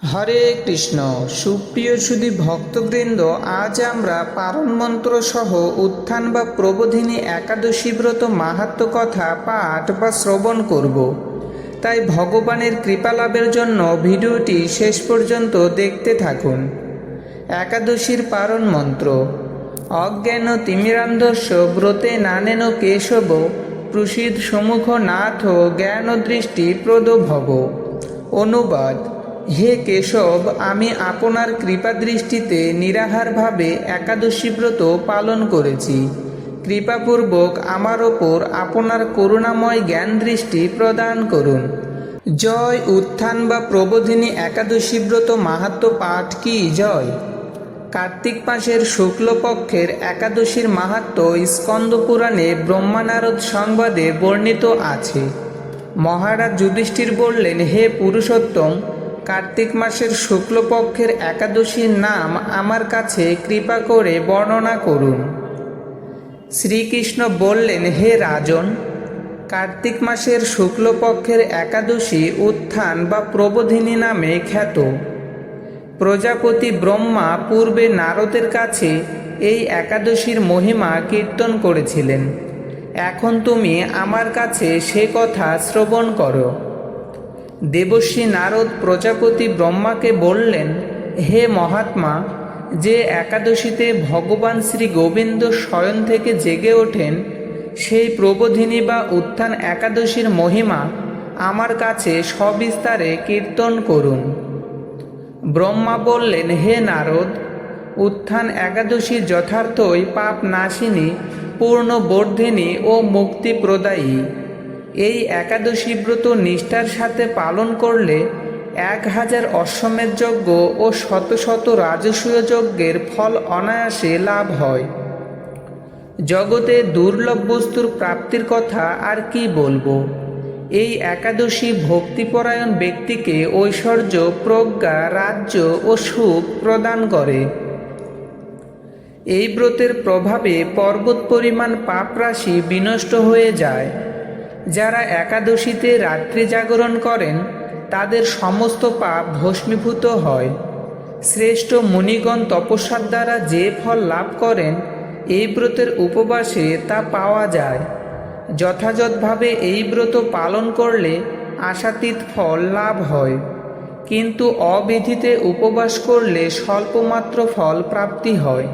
হরে কৃষ্ণ। সুপ্রিয় সুধী ভক্তবৃন্দ, আজ আমরা পারণ মন্ত্র সহ উত্থান বা প্রবোধিনী একাদশী ব্রত মাহাত্ম কথা পাঠ বা শ্রবণ করব। তাই ভগবানের কৃপা লাভের জন্য ভিডিওটি শেষ পর্যন্ত দেখতে থাকুন। একাদশীর পারণ মন্ত্র অজ্ঞান তিমিরান্ধস্য ব্রতে নানেন কেশব প্রসিদ সমুখ নাথ জ্ঞান দৃষ্টি প্রদ ভব অনুবাদ হে কেশব, আমি আপনার কৃপা দৃষ্টিতে নিরাহারভাবে একাদশী ব্রত পালন করেছি। কৃপাপূর্বক আমার ওপর আপনার করুণাময় জ্ঞান দৃষ্টি প্রদান করুন। জয় উত্থান বা প্রবোধিনী একাদশী ব্রত মাহাত্ম পাঠ কি জয়? কার্তিক মাসের শুক্লপক্ষের একাদশীর মাহাত্ম স্কন্দ পুরাণে ব্রহ্মানারদ সংবাদে বর্ণিত আছে। মহারাজ যুধিষ্ঠির বললেন, হে পুরুষোত্তম কার্তিক মাসের শুক্লপক্ষের একাদশীর নাম আমার কাছে কৃপা করে বর্ণনা করুন। শ্রীকৃষ্ণ বললেন, হে রাজন, কার্তিক মাসের শুক্লপক্ষের একাদশী উত্থান বা প্রবোধিনী নামে খ্যাত। প্রজাপতি ব্রহ্মা পূর্বে নারদের কাছে এই একাদশীর মহিমা কীর্তন করেছিলেন। এখন তুমি আমার কাছে সে কথা শ্রবণ করো। দেবশ্রী নারদ প্রজাপতি ব্রহ্মাকে বললেন, হে মহাত্মা, যে একাদশীতে ভগবান শ্রী গোবিন্দ স্বয়ং থেকে জেগে ওঠেন, সেই প্রবোধিনী বা উত্থান একাদশীর মহিমা আমার কাছে সবিস্তারে কীর্তন করুন। ব্রহ্মা বললেন, হে নারদ, উত্থান একাদশী যথার্থই পাপ নাশিনী, পূর্ণ বর্ধিনী ও মুক্তি প্রদায়ী এই একাদশী ব্রত নিষ্ঠার সাথে পালন করলে এক হাজার অশ্বমেধ যজ্ঞ ও শত শত রাজসূয় যজ্ঞের ফল অনায়াসে লাভ হয়। জগতে দুর্লভ বস্তুর প্রাপ্তির কথা আর কি বলব? এই একাদশী ভক্তিপরায়ণ ব্যক্তিকে ঐশ্বর্য, প্রজ্ঞা, রাজ্য ও সুখ প্রদান করে। এই ব্রতের প্রভাবে পর্বত পরিমাণ পাপরাশি বিনষ্ট হয়ে যায়। যারা একাদশীতে রাত্রি জাগরণ করেন, তাদের সমস্ত পাপ ভস্মীভূত হয়। শ্রেষ্ঠ মুনিগণ তপস্যার দ্বারা যে ফল লাভ করেন, এই ব্রতের উপবাসে তা পাওয়া যায়। যথাযথভাবে এই ব্রত পালন করলে আশাতীত ফল লাভ হয়। কিন্তু অবিধিতে উপবাস করলে স্বল্পমাত্র ফল প্রাপ্তি হয়।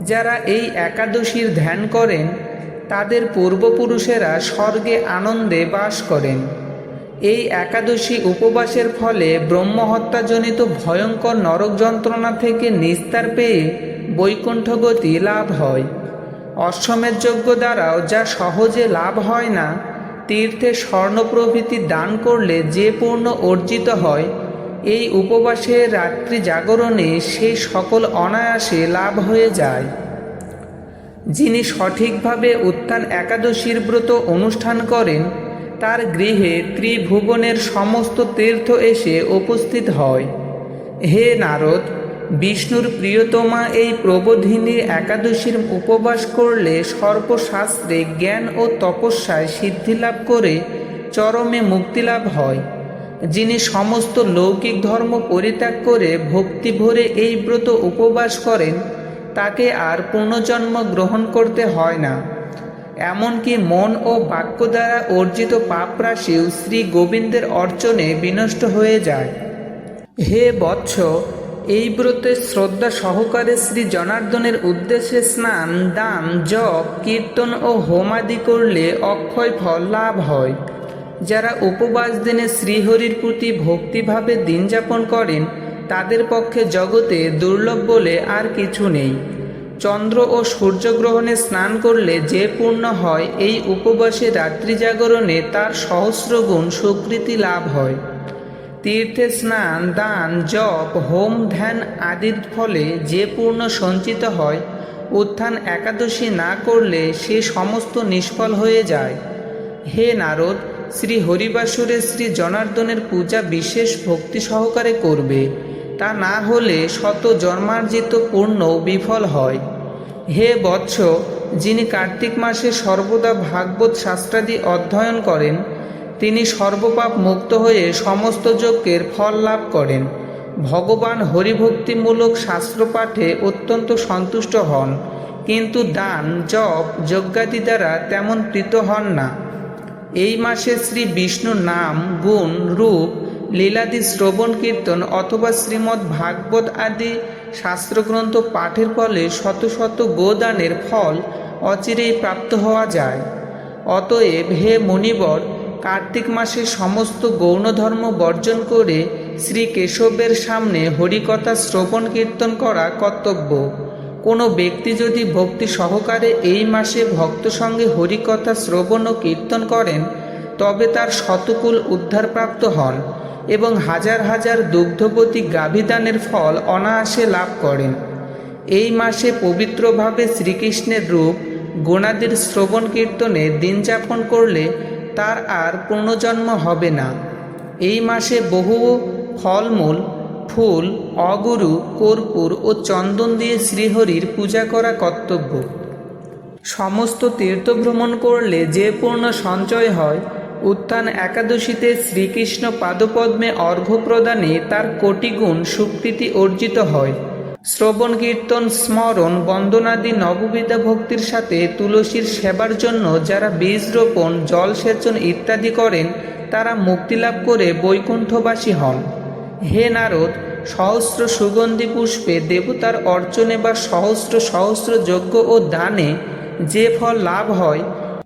যারা এই একাদশীর ধ্যান করেন তাদের পূর্বপুরুষেরা স্বর্গে আনন্দে বাস করেন। এই একাদশী উপবাসের ফলে ব্রহ্মহত্যাজনিত ভয়ঙ্কর নরক যন্ত্রণা থেকে নিস্তার পেয়ে বৈকুণ্ঠগতি লাভ হয়। অশ্বমেধ যজ্ঞ দ্বারাও যা সহজে লাভ হয় না, তীর্থে স্বর্ণ প্রভৃতি দান করলে যে পূর্ণ অর্জিত হয়, এই উপবাসে রাত্রি জাগরণে সেই সকল অনায়াসে লাভ হয়ে যায়। যিনি সঠিকভাবে উত্থান একাদশীর ব্রত অনুষ্ঠান করেন, তার গৃহে ত্রিভুবনের সমস্ত তীর্থ এসে উপস্থিত হয়। হে নারদ, বিষ্ণুর প্রিয়তমা এই প্রবোধিনী একাদশীর উপবাস করলে সর্বশাস্ত্রে জ্ঞান ও তপস্যায় সিদ্ধিলাভ করে চরমে মুক্তিলাভ হয়। যিনি সমস্ত লৌকিক ধর্ম পরিত্যাগ করে ভক্তি ভরে এই ব্রত উপবাস করেন তাকে আর পুনর্জন্ম গ্রহণ করতে হয় না। এমনকি মন ও বাক্য দ্বারা অর্জিত পাপরাশিও শ্রী গোবিন্দের অর্চনে বিনষ্ট হয়ে যায়। হে বৎস, এই ব্রতে শ্রদ্ধা সহকারে শ্রী জনার্দনের উদ্দেশ্যে স্নান, দান, জপ, কীর্তন ও হোমাদি করলে অক্ষয় ফল লাভ হয়। যারা উপবাস দিনে শ্রীহরির প্রতি ভক্তিভাবে দিন যাপন করেন তাদের পক্ষে জগতে দুর্লভ বলে আর কিছু নেই। চন্দ্র ও সূর্যগ্রহণে স্নান করলে যে পূর্ণ হয়, এই উপবাসে রাত্রি জাগরণে তার সহস্রগুণ সুকৃতি লাভ হয়। তীর্থে স্নান, দান, জপ, হোম, ধ্যান আদির ফলে যে পূর্ণ সঞ্চিত হয়, উত্থান একাদশী না করলে সে সমস্ত নিষ্ফল হয়ে যায়। হে নারদ, শ্রী হরিবাসুরে শ্রী জনার্দনের পূজা বিশেষ ভক্তি সহকারে করবে। তা না হলে শত জন্মার্জিত পূর্ণ বিফল হয়। হে বৎস, যিনি কার্তিক মাসে সর্বদা ভাগবত শাস্ত্রাদি অধ্যয়ন করেন, তিনি সর্বপাপ মুক্ত হয়ে সমস্ত যজ্ঞের ফল লাভ করেন। ভগবান হরিভক্তিমূলক শাস্ত্রপাঠে অত্যন্ত সন্তুষ্ট হন, কিন্তু দান, জপ, যজ্ঞাদি দ্বারা তেমন প্রীত হন না। এই মাসে শ্রী বিষ্ণুর নাম, গুণ, রূপ লীলাদি শ্রবণ কীর্তন অথবা শ্রীমদ্ ভাগবত আদি শাস্ত্রগ্রন্থ পাঠের ফলে শত শত গোদানের ফল অচিরেই প্রাপ্ত হওয়া যায়। অতএব হে মণিবর কার্তিক মাসে সমস্ত গৌণ ধর্ম বর্জন করে শ্রী কেশবের সামনে হরিকথা শ্রবণ কীর্তন করা কর্তব্য। কোনো ব্যক্তি যদি ভক্তি সহকারে এই মাসে ভক্ত সঙ্গে হরিকথা শ্রবণ ও কীর্তন করেন, তবে তার শতকুল উদ্ধারপ্রাপ্ত হন। এবং হাজার হাজার দুগ্ধবতী গাভিদানের ফল অনায়াসে লাভ করেন। এই মাসে পবিত্রভাবে শ্রীকৃষ্ণের রূপ গুণাদির শ্রবণ কীর্তনে দিন যাপন করলে তার আর পুনর্জন্ম হবে না। এই মাসে বহু ফলমূল, ফুল, অগুরু, কর্পূর ও চন্দন দিয়ে শ্রীহরির পূজা করা কর্তব্য। সমস্ত তীর্থ ভ্রমণ করলে যে পূর্ণ সঞ্চয় হয় উত্থান একাদশীতে শ্রীকৃষ্ণ পাদপদ্মে অর্ঘ্য প্রদানে তার কোটিগুণ সুকৃতি অর্জিত হয়। শ্রবণ কীর্তন, স্মরণ, বন্দনাদি নববিধা ভক্তির সাথে তুলসীর সেবার জন্য যারা বীজ রোপণ জলসেচন ইত্যাদি করেন, তারা মুক্তিলাভ করে বৈকুণ্ঠবাসী হন। হে নারদ, সহস্র সুগন্ধি পুষ্পে দেবতার অর্চনে বা সহস্র সহস্র যজ্ঞ ও দানে যে ফল লাভ হয়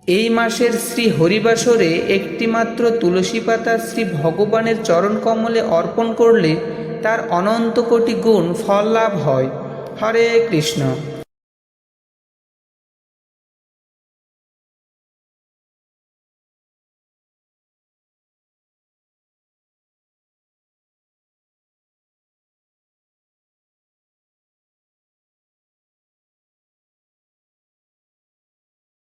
এই মাসের শ্রী হরিবাসরে একটিমাত্র তুলসী পাতা শ্রী ভগবানের চরণ কমলে অর্পণ করলে তার অনন্ত কোটি গুণ ফল লাভ হয়। হরে কৃষ্ণ।